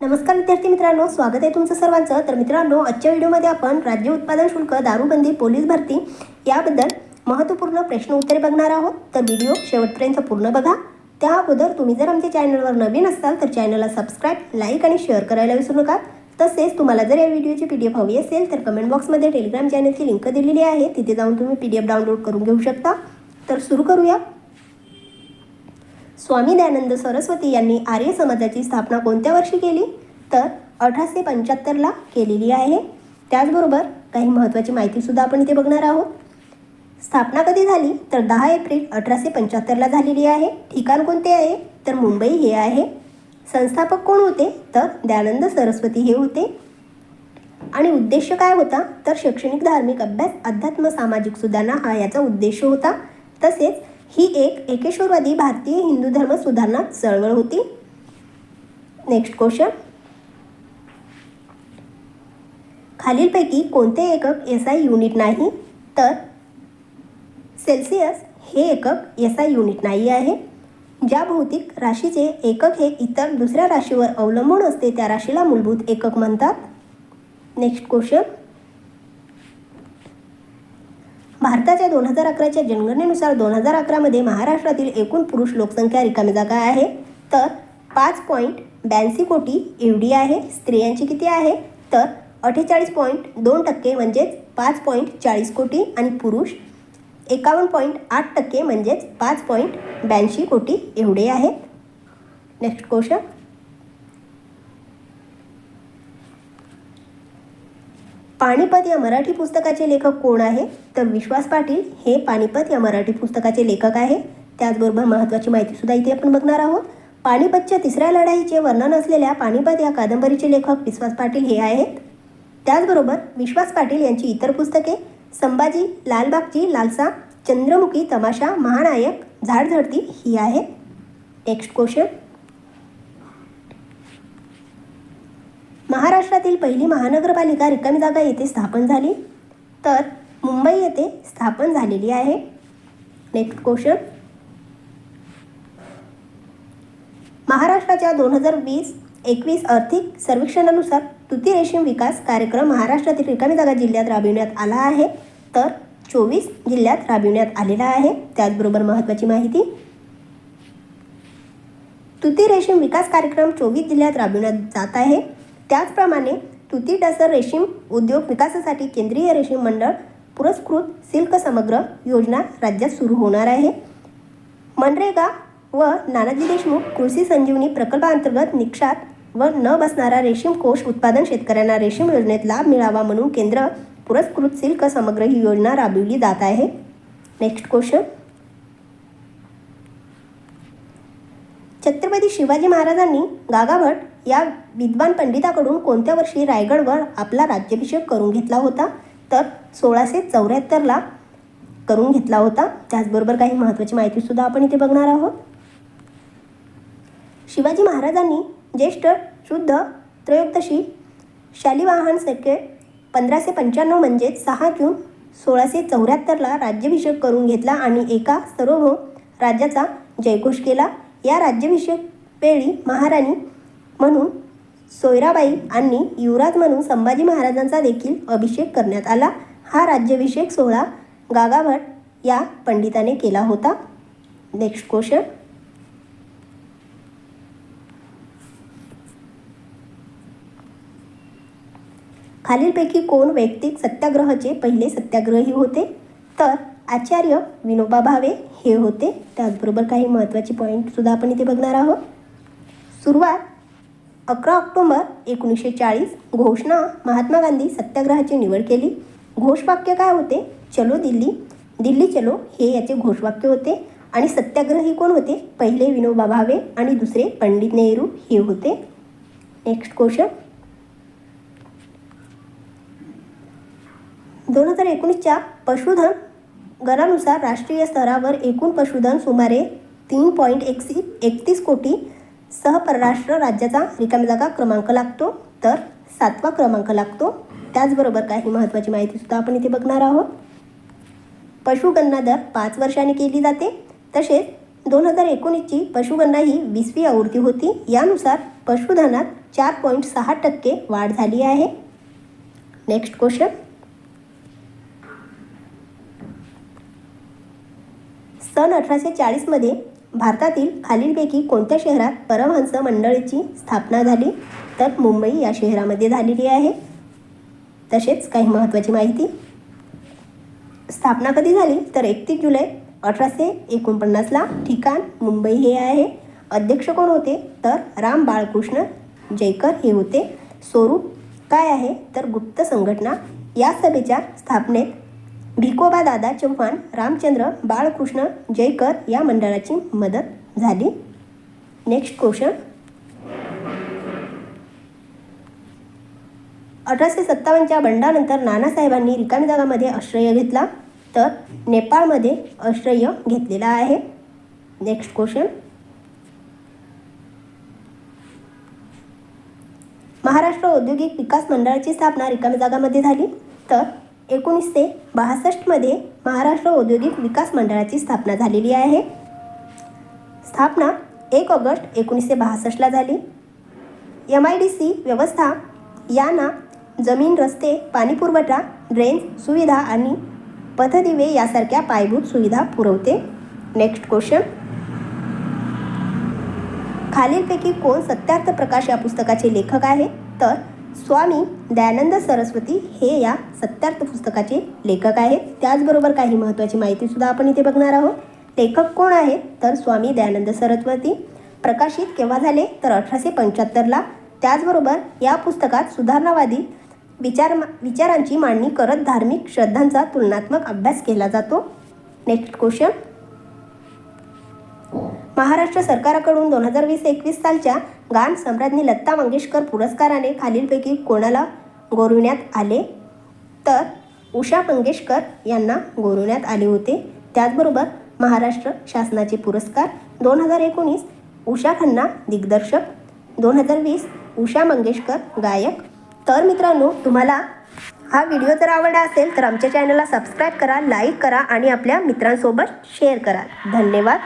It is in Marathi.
नमस्कार विद्यार्थी मित्रांनो स्वागत आहे तुमचं सर्वांचं. तर मित्रांनो आजच्या व्हिडिओमध्ये आपण राज्य उत्पादन शुल्क दारूबंदी पोलीस भरती याबद्दल महत्त्वपूर्ण प्रश्न उत्तरे बघणार आहोत. तर व्हिडिओ शेवटपर्यंत पूर्ण बघा. त्या अगोदर तुम्ही जर आमच्या चॅनलवर नवीन असाल तर चॅनलला सबस्क्राईब लाईक आणि शेअर करायला विसरू नका. तसेच तुम्हाला जर या व्हिडिओची पी डी एफ हवी असेल तर कमेंट बॉक्समध्ये टेलिग्राम चॅनलची लिंक दिलेली आहे. तिथे जाऊन तुम्ही पी डी एफ डाउनलोड करून घेऊ शकता. तर सुरू करूया. स्वामी दयानंद सरस्वती यांनी आर्य समाजाची स्थापना कोणत्या वर्षी केली? तर अठराशे पंच्याहत्तरला केलेली आहे. त्याचबरोबर काही महत्त्वाची माहितीसुद्धा आपण इथे बघणार आहोत. स्थापना कधी झाली? तर दहा एप्रिल अठराशे पंच्याहत्तरला झालेली आहे. ठिकाण कोणते आहे? तर मुंबई हे आहे. संस्थापक कोण होते? तर दयानंद सरस्वती हे होते. आणि उद्देश काय होता? तर शैक्षणिक धार्मिक अभ्यास अध्यात्म सामाजिक सुधारणा हा याचा उद्देश होता. तसेच ही एक एकेश्वरवादी भारतीय हिंदू धर्म सुधारणा चळवळ होती. नेक्स्ट क्वेश्चन खालीलपैकी कोणते एकक एस आय युनिट नाही? तर सेल्सिअस हे एकक एस आय युनिट नाही आहे. ज्या भौतिक राशीचे एकक हे इतर दुसऱ्या राशीवर अवलंबून असते त्या राशीला मूलभूत एकक म्हणतात. नेक्स्ट क्वेश्चन भारताच्या दोन हजार अकराच्या जनगणनेनुसार दोन हजार अकरामध्ये महाराष्ट्रातील एकूण पुरुष लोकसंख्या रिकामी जागा आहे. तर पाच पॉईंट ब्याऐंशी कोटी एवढी आहे. स्त्रियांची किती आहे? तर अठ्ठेचाळीस पॉईंट दोन टक्के म्हणजेच पाच पॉईंट चाळीस कोटी आणि पुरुष एकावन्न पॉईंट आठ टक्के म्हणजेच पाच पॉईंट ब्याऐंशी कोटी एवढे आहेत. नेक्स्ट क्वेश्चन पानिपत या मराठी पुस्तकाचे लेखक कोण आहे? तर विश्वास पाटील हे पानिपत या मराठी पुस्तकाचे लेखक आहे. त्याचबरोबर महत्त्वाची माहितीसुद्धा इथे आपण बघणार आहोत. पानिपतच्या तिसऱ्या लढाईचे वर्णन असलेल्या पानिपत या कादंबरीचे लेखक विश्वास पाटील हे आहेत. त्याचबरोबर विश्वास पाटील यांची इतर पुस्तके संभाजी लालबागची लालसा चंद्रमुखी तमाशा महानायक झाडझडती ही आहे. नेक्स्ट क्वेश्चन महाराष्ट्रातील पहिली महानगरपालिका रिकामी जागा येथे स्थापन झाली. तर मुंबई येथे स्थापन झालेली आहे. नेक्स्ट क्वेश्चन महाराष्ट्राच्या दोन हजार वीस एकवीस आर्थिक सर्वेक्षणानुसार तुती रेशीम विकास कार्यक्रम महाराष्ट्रातील रिकामी जागा जिल्ह्यात राबविण्यात आला आहे. तर चोवीस जिल्ह्यात राबविण्यात आलेला आहे. त्याचबरोबर महत्त्वाची माहिती. तुती रेशीम विकास कार्यक्रम चोवीस जिल्ह्यात राबविण्यात जात आहे. त्याचप्रमाणे तुती डसर रेशीम उद्योग विकासासाठी केंद्रीय रेशीम मंडळ पुरस्कृत सिल्क समग्र योजना राज्यात सुरू होणार आहे. मनरेगा व नानाजी देशमुख कृषी संजीवनी प्रकल्पाअंतर्गत निकषात व न बसणारा रेशीम कोष उत्पादन शेतकऱ्यांना रेशीम योजनेत लाभ मिळावा म्हणून केंद्र पुरस्कृत सिल्क समग्र ही योजना राबविली जात आहे. Next question. छत्रपती शिवाजी महाराजांनी गागाभट या विद्वान पंडिताकडून कोणत्या वर्षी रायगडवर आपला राज्याभिषेक करून घेतला होता? तर सोळाशे चौऱ्याहत्तरला करून घेतला होता. त्याचबरोबर काही महत्त्वाची माहितीसुद्धा आपण इथे बघणार आहोत. शिवाजी महाराजांनी ज्येष्ठ शुद्ध त्रयोदशी शालिवाहन सके पंधराशे पंच्याण्णव म्हणजेच सहा जून सोळाशे चौऱ्याहत्तरला राज्याभिषेक करून घेतला आणि एका सर्वभौम राज्याचा जयघोष केला. या राज्याभिषेक वेळी महाराणी म्हणून सोयराबाई आणि युवराज म्हणून संभाजी महाराजांचा देखील अभिषेक करण्यात आला. हा राज्याभिषेक सोहळा गागाभट या पंडिताने केला होता. नेक्स्ट क्वेश्चन खालीलपैकी कोण वैयक्तिक सत्याग्रहाचे पहिले सत्याग्रही होते? तर आचार्य विनोबा भावे हे होते. त्याचबरोबर काही महत्त्वाचे पॉईंटसुद्धा आपण इथे बघणार आहोत. सुरुवात अकरा ऑक्टोंबर एकोणीसशे चाळीस घोषणा महात्मा गांधी सत्याग्रहाची निवड केली. घोषवाक्य काय होते? चलो दिल्ली. दिल्ली चलो हे याचे घोषवाक्य होते. आणि सत्याग्रही कोण होते? पहिले विनोबा भावे आणि दुसरे पंडित नेहरू हे होते. नेक्स्ट क्वेश्चन दोन हजार एकोणीसच्या पशुधन गरानुसार राष्ट्रीय स्तरावर एकूण पशुधन सुमारे तीन पॉईंट एकसी एकतीस कोटी सह परराष्ट्र राज्याचा रिकामी जागा क्रमांक लागतो. तर सातवा क्रमांक लागतो. त्याचबरोबर काही महत्त्वाची माहितीसुद्धा आपण इथे बघणार आहोत. पशुगणना दर पाच वर्षांनी केली जाते. तसेच दोन हजार एकोणीसची पशुगणना ही वीसवी आवृत्ती होती. यानुसार पशुधनात चार पॉईंट सहा टक्के वाढ झाली आहे. Next question. सन अठराशे चाळीसमध्ये भारतातील खालीलपैकी कोणत्या शहरात परमहंस मंडळीची स्थापना झाली? तर मुंबई या शहरामध्ये झालेली आहे. तसेच काही महत्त्वाची माहिती. स्थापना कधी झाली? तर एकतीस जुलै अठराशे एकोणपन्नासला ठिकाण मुंबई हे आहे. अध्यक्ष कोण होते? तर राम बाळकृष्ण जयकर हे होते. स्वरूप काय आहे? तर गुप्त संघटना या सभेच्या स्थापनेत भिकोबा दादा चव्हाण रामचंद्र बाळकृष्ण जयकर या मंडळाची मदत झाली. नेक्स्ट क्वेश्चन अठराशे सत्तावन्नच्या बंडानंतर नानासाहेबांनी रिकामी जागामध्ये आश्रय घेतला. तर नेपाळमध्ये आश्रय घेतलेला आहे. नेक्स्ट क्वेश्चन महाराष्ट्र औद्योगिक विकास मंडळाची स्थापना रिकामी जागामध्ये झाली. तर एकोणीसशे बहासष्टमध्ये महाराष्ट्र औद्योगिक विकास मंडळाची स्थापना झालेली आहे. स्थापना एक ऑगस्ट एकोणीसशे बासष्टला झाली. एम आय डी सी व्यवस्था यांना जमीन रस्ते पाणीपुरवठा ड्रेन्स सुविधा आणि पथदिवे यासारख्या पायाभूत सुविधा पुरवते. नेक्स्ट क्वेश्चन खालीलपैकी कोण सत्यार्थ प्रकाश या पुस्तकाचे लेखक आहे? तर स्वामी दयानंद सरस्वती हे या सत्यार्थ पुस्तकाचे लेखक आहेत. त्याचबरोबर काही महत्त्वाची माहितीसुद्धा आपण इथे बघणार आहोत. लेखक कोण आहेत तर स्वामी दयानंद सरस्वती. प्रकाशित केव्हा झाले? तर अठराशे पंच्याहत्तरला त्याचबरोबर या पुस्तकात सुधारणावादी विचार विचारांची मांडणी करत धार्मिक श्रद्धांचा तुलनात्मक अभ्यास केला जातो. नेक्स्ट क्वेश्चन महाराष्ट्र सरकारकडून दोन हजार वीस एकवीस सालच्या गान सम्राज्ञी लता मंगेशकर पुरस्काराने खालीलपैकी कोणाला गौरविण्यात आले? तर उषा मंगेशकर यांना गौरवण्यात आले होते. त्याचबरोबर महाराष्ट्र शासनाचे पुरस्कार दोन हजार एकोणीस उषा खन्ना दिग्दर्शक दोन हजार वीस उषा मंगेशकर गायक. तर मित्रांनो तुम्हाला हा व्हिडिओ जर आवडला असेल तर आमच्या चॅनलला सबस्क्राईब करा लाईक करा आणि आपल्या मित्रांसोबत शेअर करा. धन्यवाद.